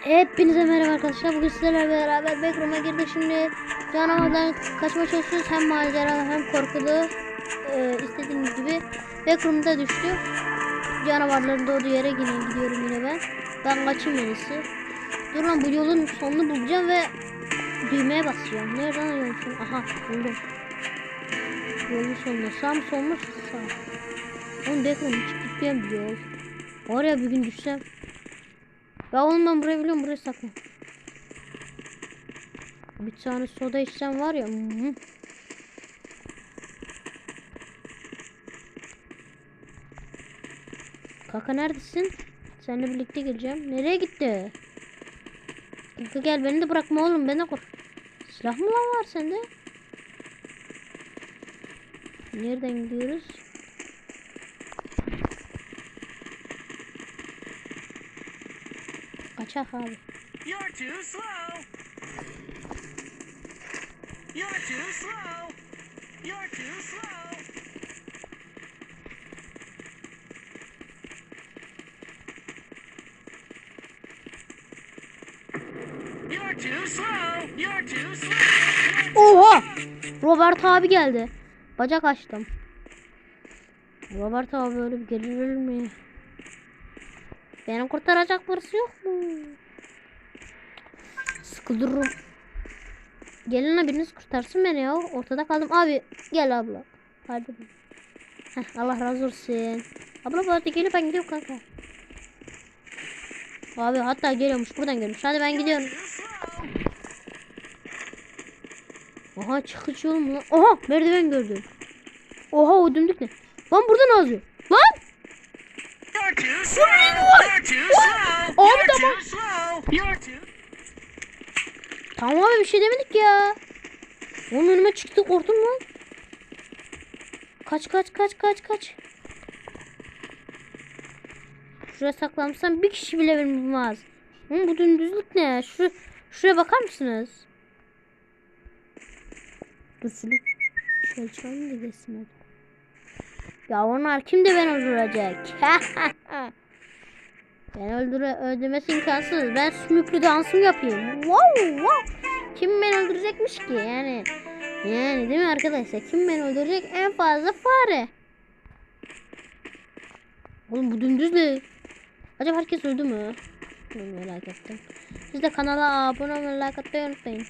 Hepinize merhaba arkadaşlar. Bugün sizlerle beraber backroom'a girdik. Şimdi canavardan kaçmaya çalışıyoruz. Hem macera hem korkulu. Ee, istediğiniz gibi. Backroom'da düştü. Canavarların doğduğu yere yine gidiyorum yine ben. Ben kaçayım en iyisi. Dur lan bu yolun sonunu bulacağım ve düğmeye basacağım. Nereden yolun? Aha buldum. Yolun sonunda. Sağ mı sol mu? Sağ. Oğlum backroom hiç gitmeyen bir yol. Oraya bir gün düşsem. Ya oğlum ben burayı biliyorum burayı sakla. Bir tane soda içsem var ya. hmm. Kaka neredesin? Seninle birlikte geleceğim. Nereye gitti? Kaka gel beni de bırakma oğlum beni de kork. Silah mı lan var sende? Nereden gidiyoruz? Kaçak abi. You're too slow. You're too slow. You're too slow. You're too slow. You're too slow. Oha! Robert abi geldi. Bacak açtım. Robert abi öyle bir gerilir mi? Beni kurtaracak birisi yok Sıkılırım. Gelin la biriniz kurtarsın beni ya. Ortada kaldım. Abi gel abla. Hadi. Heh, Allah razı olsun. Abla bu arada gelip ben gidiyorum kanka. Abi hatta geliyormuş buradan geliyormuş. Hadi ben gidiyorum. Aha çıkış yolu mu lan? Oha merdiven gördüm. Oha o dümdük ne? Lan buradan azıyor. Lan! You're too slow. You're too slow. You're too slow. You're too. Tamam abi bir şey demedik ya. Onun önüme çıktı korktum lan. Kaç kaç kaç kaç kaç. Şuraya saklanmışsam bir kişi bile beni bulmaz. Hı, bu dümdüzlük ne? Şu, şuraya bakar mısınız? Dur şunu. Şöyle çalayım da geçsin hadi. Ya onlar kim de beni öldürecek? Ben öldüre öldürmesi imkansız. Ben sümüklü dansım yapayım. Wow wow. Kim beni öldürecekmiş ki yani? Yani değil mi arkadaşlar? Kim beni öldürecek? En fazla fare. Oğlum bu dümdüz ne? Acaba herkes öldü mü? Ben merak ettim. Siz de kanala abone olmayı, like atmayı unutmayın.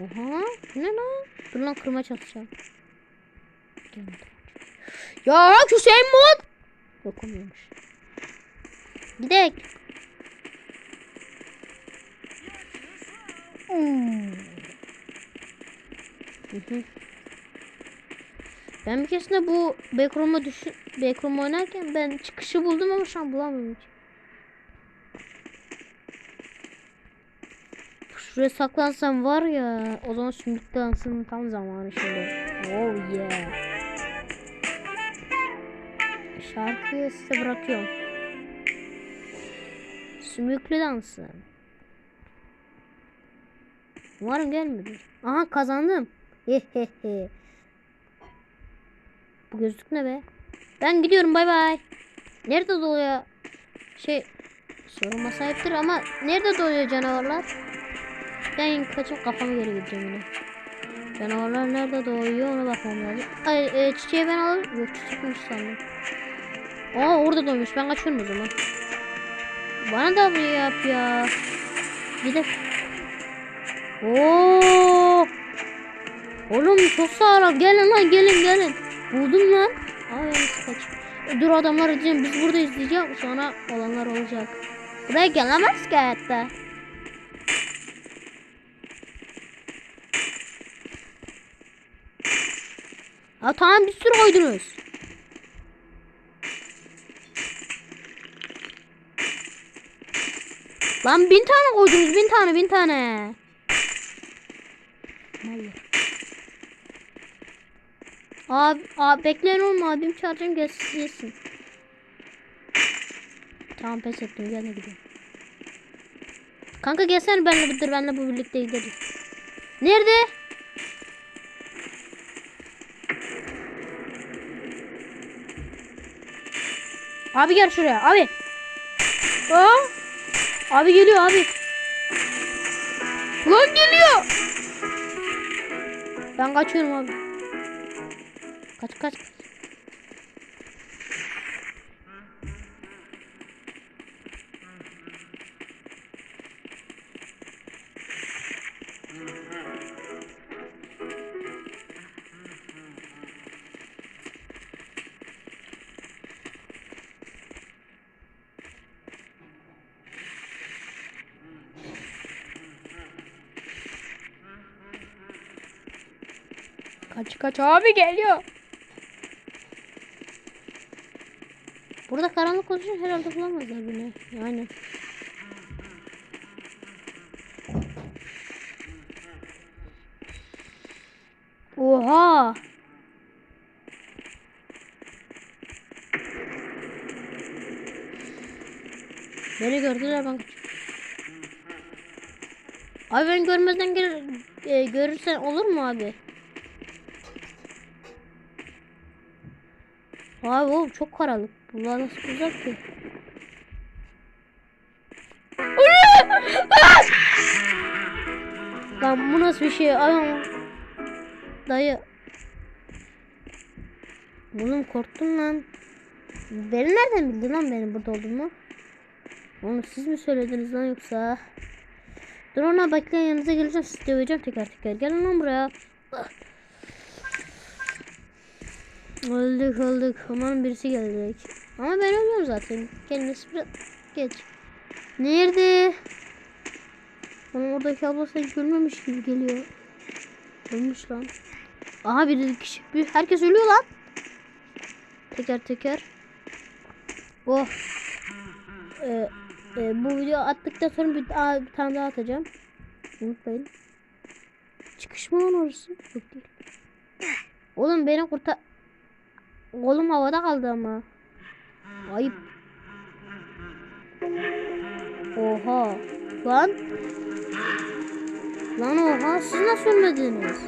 Oha, ne lan? Dur lan kırmaya çalışacağım. Ya Hüseyin mod. Yok olmuyormuş. Gidek. Hmm. Ben bir keresinde bu backroom'a düşü backroom oynarken ben çıkışı buldum ama şu an bulamıyorum hiç. Şuraya saklansam var ya o zaman sümük dansının tam zamanı şimdi. Oh yeah. Şarkıyı size bırakıyorum. Sümüklü dansı. Umarım gelmedi. Aha kazandım. Bu gözlük ne be? Ben gidiyorum bay bay. Nerede doğuyor? Şey sorulma sahiptir ama nerede doğuyor canavarlar? Ben kaçıp kafamı geri gideceğim yine. Canavarlar nerede doğuyor ona bakmam lazım. Ay e, çiçeği ben alayım. Yok çiçekmiş sandım. Aa orada doğmuş. Ben kaçıyorum o zaman. Bana da bir yap ya. Gidelim. Oo! Oğlum çok sağlam. Gelin lan gelin gelin. Buldum lan. Ay nasıl kaç. Dur adamlar diyeceğim biz burada izleyeceğim. Sonra olanlar olacak. Buraya gelemez ki hayatta. Ha tamam bir sürü koydunuz. Lan bin tane koydunuz bin tane bin tane. Abi, abi bekleyin oğlum abim çağıracağım gelsin yesin. Tamam pes ettim gel gidelim. Kanka gelsene benimle dur benimle bu birlikte gidelim. Nerede? Abi gel şuraya abi. Aa, Abi geliyor abi. Lan geliyor. Ben kaçıyorum abi. Kaç kaç. Kaç kaç abi geliyor. Burada karanlık için herhalde bulamazlar beni. Yani. Oha. Beni gördüler ben. Abi ben görmezden gel e, görürsen olur mu abi? Abi oğlum çok karanlık. Bunlar nasıl uzak ki? Lan bu nasıl bir şey? Adam dayı. Oğlum korktum lan. Beni nereden bildin lan benim burada olduğumu? Onu siz mi söylediniz lan yoksa? Dur ona bekleyin yanınıza geleceğim sizi döveceğim teker teker. Gelin lan buraya. Öldük öldük. Aman birisi gelecek. Ama ben ölüyorum zaten. Kendisi biraz geç. Nerede? Ama oradaki abla sanki ölmemiş gibi geliyor. Ölmüş lan. Aha bir kişi. Bir, herkes ölüyor lan. Teker teker. Oh. Ee, e, bu video attıktan sonra bir, daha, bir tane daha atacağım. Unutmayın. Çıkış mı lan orası? Yok değil. Oğlum beni kurtar... Oğlum havada kaldı ama. Ayıp. Oha. Lan. Lan oha siz nasıl ölmediniz?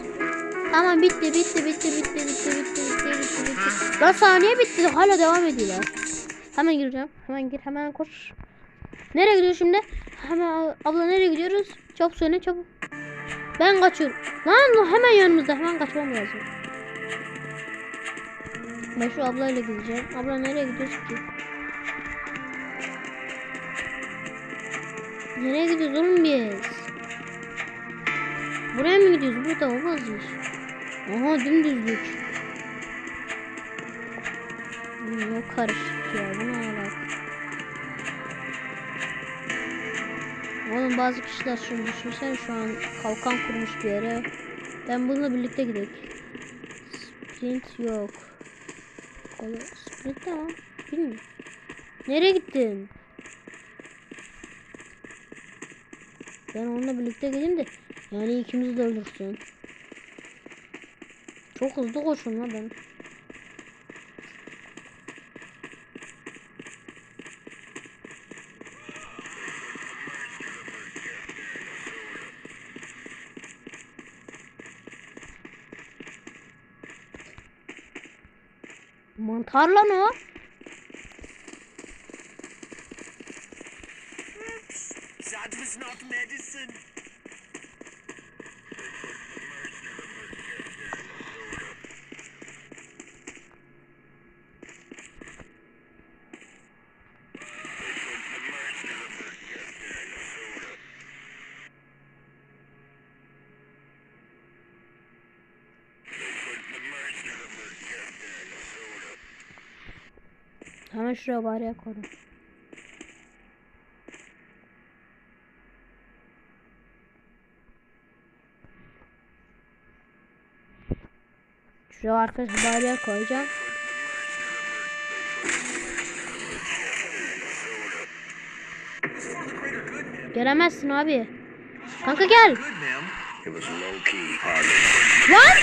Tamam bitti bitti bitti bitti bitti bitti bitti bitti bitti. Lan saniye bitti hala devam ediyorlar. Hemen gireceğim. Hemen gir hemen koş. Nereye gidiyor şimdi? Hemen abla nereye gidiyoruz? Çabuk söyle çabuk. Ben kaçıyorum. Lan hemen yanımızda hemen kaçmam lazım. Ben şu ablayla gideceğim. Abla nereye gidiyorsun ki? Nereye gidiyoruz oğlum biz? Buraya mı gidiyoruz? Burada olmaz iş. Aha dümdüzlük. Yok karışık ya. Bu ne? Oğlum bazı kişiler şunu düşünsene şu an kalkan kurmuş bir yere. Ben bununla birlikte gidelim. Sprint yok. Kolu sprint tamam. Bilmiyorum. Nereye gittin? Ben onunla birlikte gideyim de yani ikimiz de öldürsün. Çok hızlı koşun lan ben. Mantarlan o. Hemen şuraya bari koyun. Şuraya arkadaşlar bariyer koyacağım. Gelemezsin abi. Kanka gel. Lan!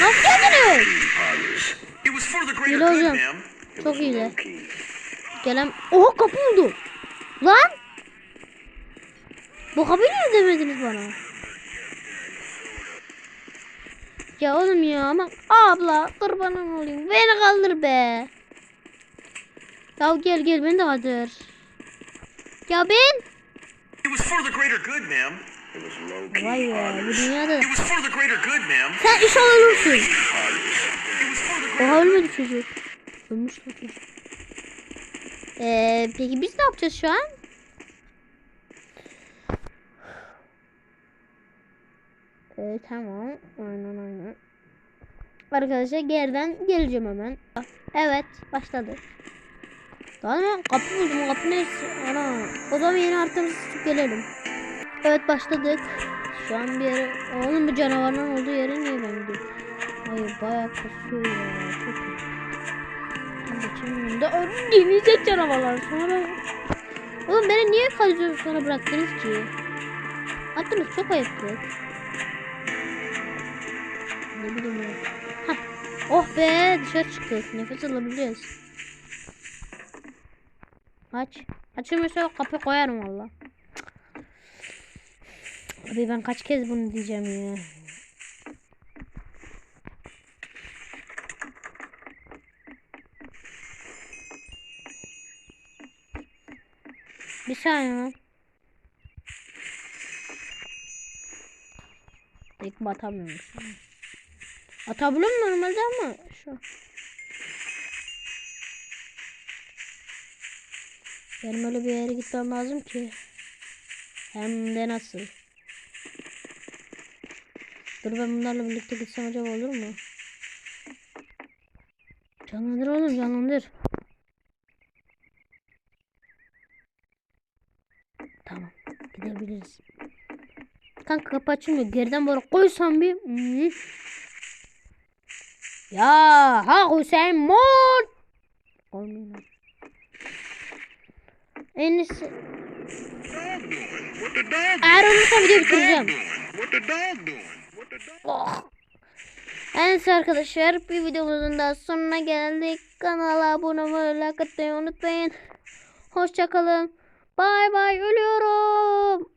Nasıl geldiniz? Gel. Çok key. Gelem. Oha kapı oldu. Lan! Bu kapıyı niye demediniz bana? Ya oğlum ya ama abla kurbanım olayım. Beni kaldır be. Ya gel gel beni de kaldır. Ya ben. It was for the greater good, ma'am. Vay be bu dünyada. Sen the greater Oha ölmedi çocuk. Ölmüş lan çocuk. Ee, peki biz ne yapacağız şu an? Ee, tamam. Aynen aynen. Arkadaşlar geriden geleceğim hemen. Evet başladı. Daha ne? Kapı buldum. Kapı neresi? Ana. O zaman yeni haritamızı tutup gelelim. Evet başladık. Şu an bir yere... Oğlum bu canavarların olduğu yere niye ben gidiyorum? Hayır bayağı kasıyor ya. Çok iyi. Ben geçemiyorum da deneyecek canavarlar sonra. Oğlum beni niye kazıyorsun sonra bıraktınız ki? Attınız çok ayıptı. Ne bileyim ya. Hah. Oh be dışarı çıktık. Nefes alabiliyoruz. Aç. Açılmıyorsa kapı koyarım valla. Abi ben kaç kez bunu diyeceğim ya. Bir saniye lan. Tek batamıyormuş. Atabiliyor mu normalde ama şu. Benim öyle bir yere gitmem lazım ki. Hem de nasıl? Dur ben bunlarla birlikte gitsem acaba olur mu? Canlandır oğlum canlandır. Tamam gidebiliriz. Kanka kapı açılmıyor. Geriden böyle koysam bir. Ya ha Hüseyin Mor. Olmuyor. En iyisi. Eğer olursa video bitireceğim. Oh. Evet arkadaşlar bir videomuzun da sonuna geldik. Kanala abone olmayı, like atmayı unutmayın. Hoşçakalın. Bay bay ölüyorum.